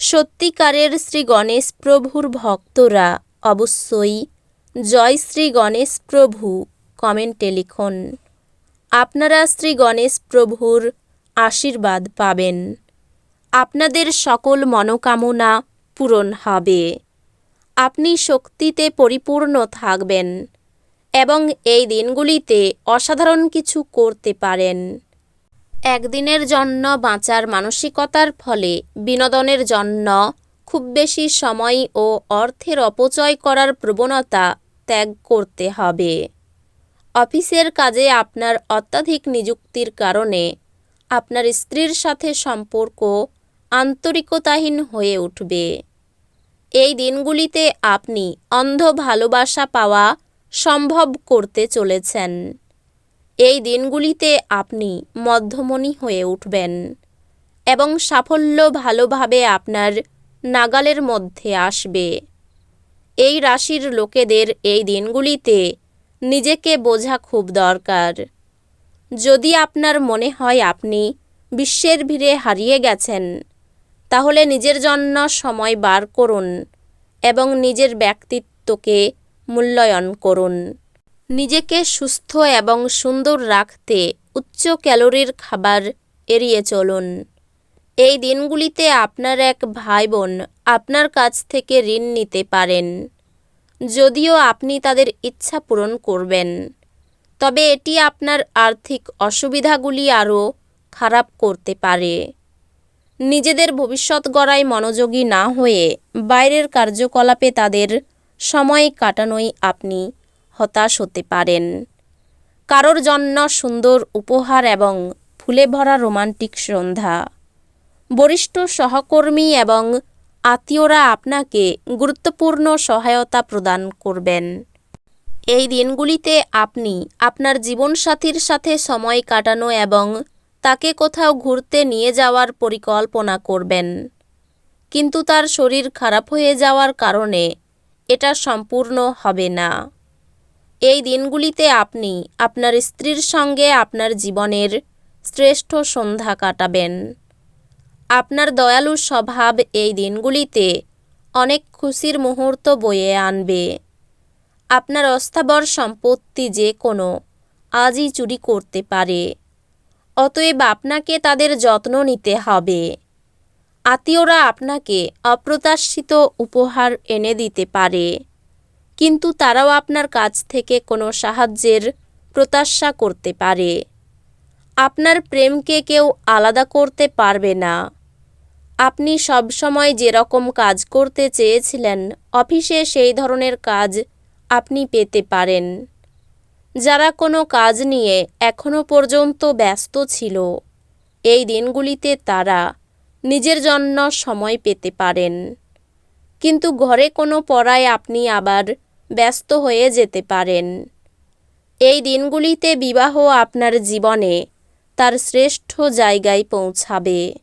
সত্যিকারের শ্রী গণেশ প্রভুর ভক্তরা অবশ্যই জয় শ্রী গণেশ প্রভু কমেন্টে লিখুন। আপনারা শ্রী গণেশ প্রভুর আশীর্বাদ পাবেন। আপনাদের সকল মনোকামনা পূরণ হবে। আপনি শক্তিতে পরিপূর্ণ থাকবেন এবং এই দিনগুলিতে অসাধারণ কিছু করতে পারেন। একদিনের জন্য বাঁচার মানসিকতার ফলে বিনোদনের জন্য খুব বেশি সময় ও অর্থের অপচয় করার প্রবণতা ত্যাগ করতে হবে। অফিসের কাজে আপনার অত্যাধিক নিযুক্তির কারণে আপনার স্ত্রীর সাথে সম্পর্ক আন্তরিকতাহীন হয়ে উঠবে। এই দিনগুলিতে আপনি অন্ধ ভালোবাসা পাওয়া সম্ভব করতে চলেছেন। এই দিনগুলিতে আপনি মধ্যমণি হয়ে উঠবেন এবং সাফল্য ভালোভাবে আপনার নাগালের মধ্যে আসবে। এই রাশির লোকেদের এই দিনগুলিতে নিজেকে বোঝা খুব দরকার। যদি আপনার মনে হয় আপনি বিশ্বের ভিড়ে হারিয়ে গেছেন, তাহলে নিজের জন্য সময় বার করুন এবং নিজের ব্যক্তিত্বকে মূল্যায়ন করুন। নিজেকে সুস্থ এবং সুন্দর রাখতে উচ্চ ক্যালোরির খাবার এড়িয়ে চলুন। এই দিনগুলিতে আপনার এক ভাই বোন আপনার কাছ থেকে ঋণ নিতে পারেন। যদিও আপনি তাদের ইচ্ছা পূরণ করবেন, তবে এটি আপনার আর্থিক অসুবিধাগুলি আরও খারাপ করতে পারে। নিজেদের ভবিষ্যৎ গড়ায় মনোযোগী না হয়ে বাইরের কার্যকলাপে তাদের সময় কাটানোই আপনি হতাশ হতে পারেন। কারোর জন্য সুন্দর উপহার এবং ফুলে ভরা রোমান্টিক সন্ধ্যা। বরিষ্ঠ সহকর্মী এবং আত্মীয়রা আপনাকে গুরুত্বপূর্ণ সহায়তা প্রদান করবেন। এই দিনগুলিতে আপনি আপনার জীবনসাথীর সাথে সময় কাটানো এবং তাকে কোথাও ঘুরতে নিয়ে যাওয়ার পরিকল্পনা করবেন। কিন্তু তার শরীর খারাপ হয়ে যাওয়ার কারণে এটা সম্পূর্ণ হবে না। এই দিনগুলিতে আপনি আপনার স্ত্রীর সঙ্গে আপনার জীবনের শ্রেষ্ঠ সন্ধ্যা কাটাবেন। আপনার দয়ালু স্বভাব এই দিনগুলিতে অনেক খুশির মুহূর্ত বয়ে আনবে। আপনার অস্থাবর সম্পত্তি যে কোনো আজই চুরি করতে পারে। অতএব আপনাকে তাদের যত্ন নিতে হবে। আত্মীয়রা আপনাকে অপ্রত্যাশিত উপহার এনে দিতে পারে। কিন্তু তারাও আপনার কাছ থেকে কোনো সাহায্যের প্রত্যাশা করতে পারে। আপনার প্রেমকে কেউ আলাদা করতে পারবে না। আপনি সবসময় যেরকম কাজ করতে চেয়েছিলেন, অফিসে সেই ধরনের কাজ আপনি পেতে পারেন। যারা কোনো কাজ নিয়ে এখনও পর্যন্ত ব্যস্ত ছিল, এই দিনগুলিতে তারা নিজের জন্য সময় পেতে পারেন। কিন্তু ঘরে কোনো পড়ায় আপনি আবার ব্যস্ত হয়ে যেতে পারেন। এই দিনগুলিতে বিবাহ আপনার জীবনে তার শ্রেষ্ঠ জায়গায় পৌঁছাবে।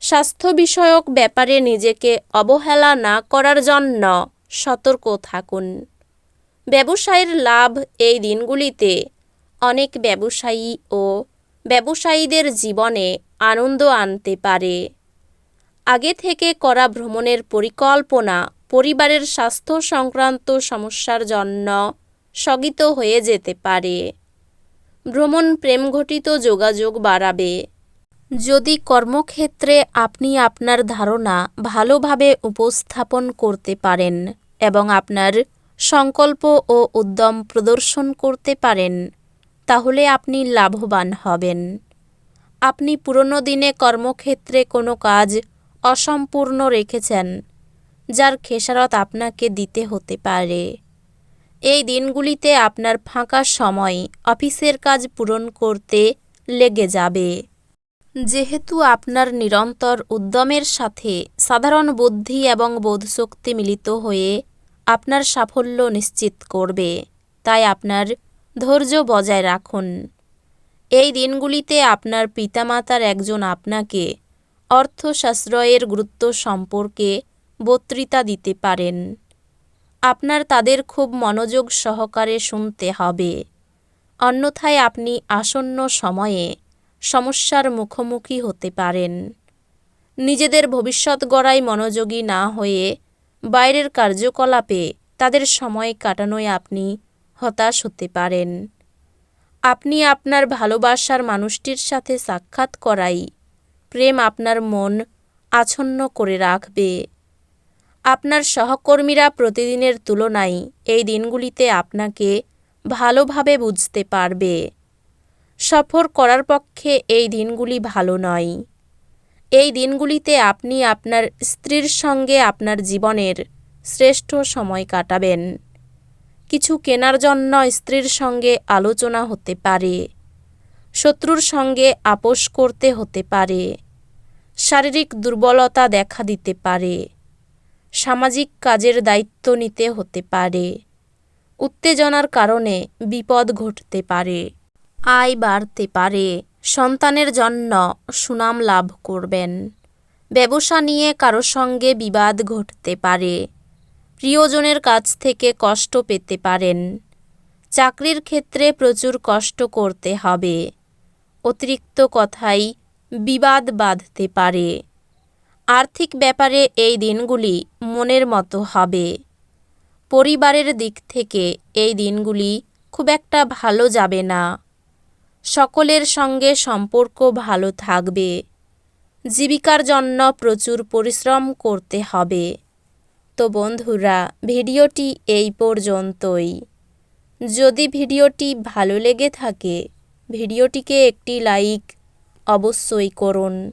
স্বাস্থ্য বিষয়ক ব্যাপারে নিজেকে অবহেলা না করার জন্য সতর্ক থাকুন। ব্যবসায়ের লাভ এই দিনগুলিতে অনেক ব্যবসায়ী ও ব্যবসায়ীদের জীবনে আনন্দ আনতে পারে। আগে থেকে করা ভ্রমণের পরিকল্পনা পরিবারের স্বাস্থ্য সংক্রান্ত সমস্যার জন্য স্থগিত হয়ে যেতে পারে। ভ্রমণ প্রেমঘটিত যোগাযোগ বাড়াবে। যদি কর্মক্ষেত্রে আপনি আপনার ধারণা ভালোভাবে উপস্থাপন করতে পারেন এবং আপনার সংকল্প ও উদ্যম প্রদর্শন করতে পারেন, তাহলে আপনি লাভবান হবেন। আপনি পুরনো দিনে কর্মক্ষেত্রে কোনো কাজ অসম্পূর্ণ রেখেছেন যার খেসারত আপনাকে দিতে হতে পারে। এই দিনগুলিতে আপনার ফাঁকা সময় অফিসের কাজ পূরণ করতে লেগে যাবে। যেহেতু আপনার নিরন্তর উদ্যমের সাথে সাধারণ বুদ্ধি এবং বোধশক্তি মিলিত হয়ে আপনার সাফল্য নিশ্চিত করবে, তাই আপনার ধৈর্য বজায় রাখুন। এই দিনগুলিতে আপনার পিতামাতার একজন আপনাকে অর্থ সাশ্রয়ের গুরুত্ব সম্পর্কে বক্তৃতা দিতে পারেন। আপনার তাদের খুব মনোযোগ সহকারে শুনতে হবে। অন্যথায় আপনি আসন্ন সময়ে সমস্যার মুখোমুখি হতে পারেন। নিজেদের ভবিষ্যৎ গড়ায় মনোযোগী না হয়ে বাইরের কার্যকলাপে তাদের সময় কাটানোয় আপনি হতাশ হতে পারেন। আপনি আপনার ভালোবাসার মানুষটির সাথে সাক্ষাৎ করাই প্রেম আপনার মন আচ্ছন্ন করে রাখবে। আপনার সহকর্মীরা প্রতিদিনের তুলনায় এই দিনগুলিতে আপনাকে ভালোভাবে বুঝতে পারবে। সফর করার পক্ষে এই দিনগুলি ভালো নয়। এই দিনগুলিতে আপনি আপনার স্ত্রীর সঙ্গে আপনার জীবনের শ্রেষ্ঠ সময় কাটাবেন। কিছু কেনার জন্য স্ত্রীর সঙ্গে আলোচনা হতে পারে। শত্রুর সঙ্গে আপোষ করতে হতে পারে। শারীরিক দুর্বলতা দেখা দিতে পারে। সামাজিক কাজের দায়িত্ব নিতে হতে পারে। উত্তেজনার কারণে বিপদ ঘটতে পারে। আয় বাড়তে পারে। সন্তানের জন্য সুনাম লাভ করবেন। ব্যবসা নিয়ে কারও সঙ্গে বিবাদ ঘটতে পারে। প্রিয়জনের কাছ থেকে কষ্ট পেতে পারেন। চাকরির ক্ষেত্রে প্রচুর কষ্ট করতে হবে। অতিরিক্ত কথাই বিবাদ বাঁধতে পারে। আর্থিক ব্যাপারে এই দিনগুলি মনের মতো হবে। পরিবারের দিক থেকে এই দিনগুলি খুব একটা ভালো যাবে না। সকলের সঙ্গে সম্পর্ক ভালো থাকবে। জীবিকার জন্য প্রচুর পরিশ্রম করতে হবে। তো বন্ধুরা, ভিডিওটি এই পর্যন্তই। যদি ভিডিওটি ভালো লেগে থাকে, ভিডিওটিকে একটি লাইক অবশ্যই করুন।